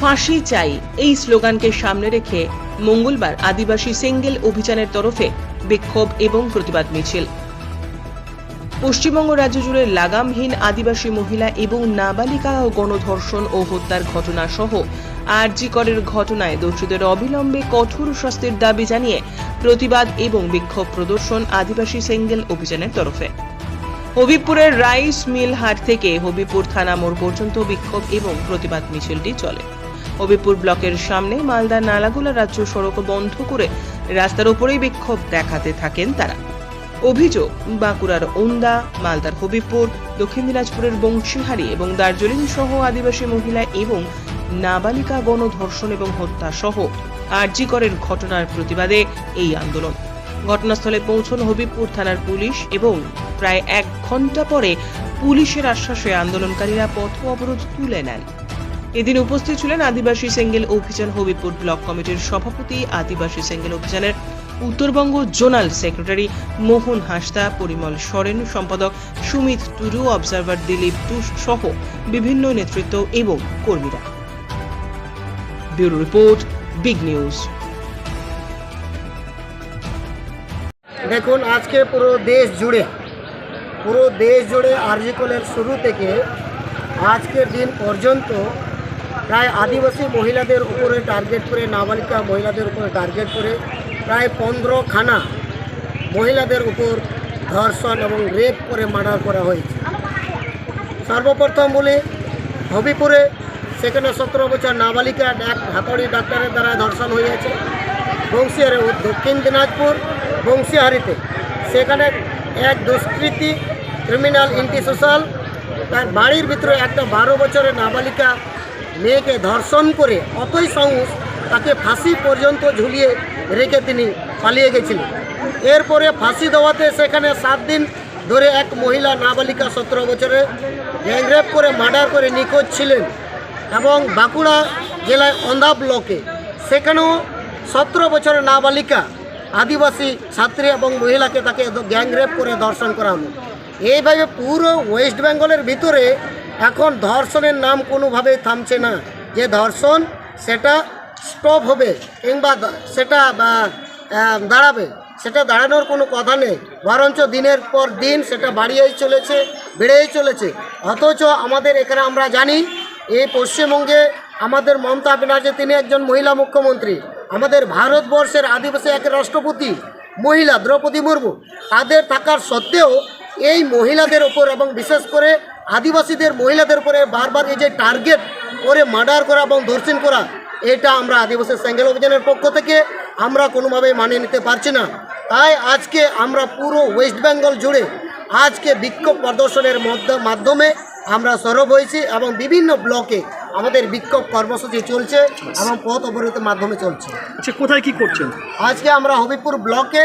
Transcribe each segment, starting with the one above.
ফাঁসি চাই। এই স্লোগানকে সামনে রেখে মঙ্গলবার আদিবাসী সেঙ্গেল অভিযানের তরফে বিক্ষোভ এবং প্রতিবাদ মিছিল। পশ্চিমবঙ্গ রাজ্য জুড়ে লাগামহীন আদিবাসী মহিলা এবং নাবালিকা গণধর্ষণ ও হত্যার ঘটনা সহ আরজি করের ঘটনায় দোষীদের অবিলম্বে কঠোর শাস্তির দাবি জানিয়ে প্রতিবাদ এবং বিক্ষোভ প্রদর্শন আদিবাসী সেঙ্গেল অভিযানের তরফে। হবিবপুরের রাইস মিল হাট থেকে হবিবপুর থানা মোড় পর্যন্ত বিক্ষোভ এবং প্রতিবাদ মিছিলটি চলে। হবিবপুর ব্লকের সামনে মালদা নালাগোলা রাজ্য সড়ক বন্ধ করে রাস্তার উপরেই বিক্ষোভ দেখাতে থাকেন তারা। অভিযোগ, বাঁকুড়ার ওন্দা, মালদার হবিবপুর দক্ষিণ দিনাজপুরের বংশীহারি এবং দার্জিলিং সহ আদিবাসী মহিলা এবং নাবালিকা গণধর্ষণ এবং হত্যা সহ আরজি করের ঘটনার প্রতিবাদে এই আন্দোলন। ঘটনাস্থলে পৌঁছন হবিবপুর থানার পুলিশ এবং প্রায় এক ঘণ্টা পরে পুলিশের আশ্বাসে আন্দোলনকারীরা পথ অবরোধ তুলে নেন। এদিন উপস্থিত ছিলেন আদিবাসী সেঙ্গেল অভিযান হবিবপুর ব্লক কমিটির সভাপতি, আদিবাসী সেঙ্গেল অভিযানের উত্তরবঙ্গ জোনাল সেক্রেটারি মোহন হাসদা, পরিমল সরেন, সম্পাদক সুমিত টুরু অবজারভার দিলীপ টুস সহ বিভিন্ন নেতৃত্ব এবং কর্মীরা। Bureau report, big news. দেখুন, আজকে পুরো দেশ জুড়ে, পুরো দেশ জুড়ে আরজিকলের শুরু থেকে আজকের দিন পর্যন্ত প্রায় আদিবাসী মহিলাদের উপরে টার্গেট করে, নাবালিকা মহিলাদের উপরে টার্গেট করে প্রায় পনেরো খানা মহিলাদের উপর ধর্ষণ এবং রেপ করে মার্ডার করা হয়েছে। সর্বপ্রথম বলি, হবিপুরে সেখানে সতেরো বছর নাবালিকা এক হাতড়ি ডাক্তারের দ্বারা ধর্ষণ হয়েছে। বংশীহারে দক্ষিণ দিনাজপুর বংশীহারিতে সেখানে এক দুষ্কৃতি ক্রিমিনাল ইন্টিসোশাল তার বাড়ির ভিতরে একটা বারো বছরের নাবালিকা মেয়েকে ধর্ষণ করে অতই সাহস তাকে ফাঁসি পর্যন্ত ঝুলিয়ে রেখে তিনি পালিয়ে গেছিলেন। এরপরে ফাঁসি দেওয়াতে সেখানে সাত দিন ধরে এক মহিলা নাবালিকা সতেরো বছরে গ্যাংরেপ করে মার্ডার করে নিখোঁজ ছিলেন এবং বাঁকুড়া জেলায় অন্ধা ব্লকে। সেখানেও সতেরো বছরের নাবালিকা, আদিবাসী ছাত্রী এবং মহিলাকে তাকে গ্যাংরেপ করে দর্শন করা হলো। এইভাবে পুরো ওয়েস্ট বেঙ্গলের ভিতরে এখন ধর্ষণের নাম কোনোভাবেই থামছে না। যে ধর্ষণ, সেটা স্টপ হবে কিংবা সেটা দাঁড়াবে। সেটা দাঁড়ানোর কোনো কথা নেই। বরঞ্চ দিনের পর দিন সেটা বাড়িয়েই চলেছে, বেড়েই চলেছে। অথচ আমাদের এখানে আমরা জানি, এই পশ্চিমবঙ্গে আমাদের মমতা ব্যানার্জি, তিনি একজন মহিলা মুখ্যমন্ত্রী। আমাদের ভারতবর্ষের আদিবাসী এক রাষ্ট্রপতি মহিলা, দ্রৌপদী মুর্মু। তাদের থাকার সত্ত্বেও এই মহিলাদের ওপর এবং বিশেষ করে আদিবাসীদের মহিলাদের উপরে বারবার এই যে টার্গেট করে মার্ডার করা এবং ধর্ষণ করা এটা আমরা আদিবাসী সেঙ্গেল অভিযানের পক্ষ থেকে আমরা কোনোভাবেই মানিয়ে নিতে পারছি না। তাই আজকে আমরা পুরো ওয়েস্ট বেঙ্গল জুড়ে আজকে বিক্ষোভ প্রদর্শনের মাধ্যমে আমরা সরব হয়েছি এবং বিভিন্ন ব্লকে আমাদের বিক্ষোভ কর্মসূচি চলছে এবং পথ অবরোধের মাধ্যমে চলছে। আচ্ছা কোথায় কি করছেন? আজকে আমরা হবিপুর ব্লকে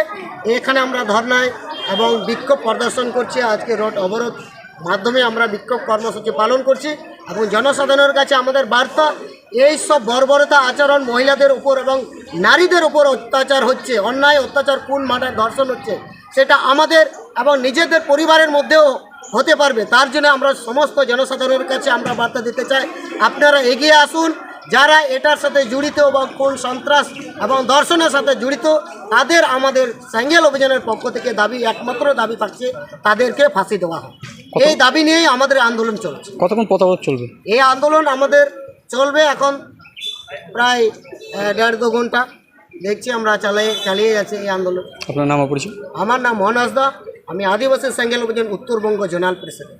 এখানে আমরা ধর্নায় এবং বিক্ষোভ প্রদর্শন করছি। আজকে রোড অবরোধ মাধ্যমে আমরা বিক্ষোভ কর্মসূচি পালন করছি এবং জনসাধারণের কাছে আমাদের বার্তা, এই সব বর্বরতা আচরণ মহিলাদের উপর এবং নারীদের উপর অত্যাচার হচ্ছে, অন্যায়, অত্যাচার কোন মাঠে ধর্ষণ হচ্ছে, সেটা আমাদের এবং নিজেদের পরিবারের মধ্যেও হতে পারবে। তার জন্য আমরা সমস্ত জনসাধারণের কাছে আমরা বার্তা দিতে চাই। আপনারা এগিয়ে আসুন। যারা এটার সাথে জড়িত বা কোন সন্ত্রাস এবং দর্শনের সাথে জড়িত, তাদের আমাদের স্যাঙ্গেল অভিযানের পক্ষ থেকে দাবি, একমাত্র দাবি থাকছে, তাদেরকে ফাঁসি দেওয়া হোক। এই দাবি নিয়েই আমাদের আন্দোলন চলছে। কতক্ষণ পতাবত চলবে? এই আন্দোলন আমাদের চলবে এখন প্রায় দেড় দু ঘণ্টা। দেখছি আমরা চালিয়ে চালিয়ে যাচ্ছি এই আন্দোলন। আপনার নাম আমার নাম মোহন হাসদা আমি আদিবাসী সেঙ্গেল উত্তরবঙ্গ জোনাল প্রেসিডেন্ট।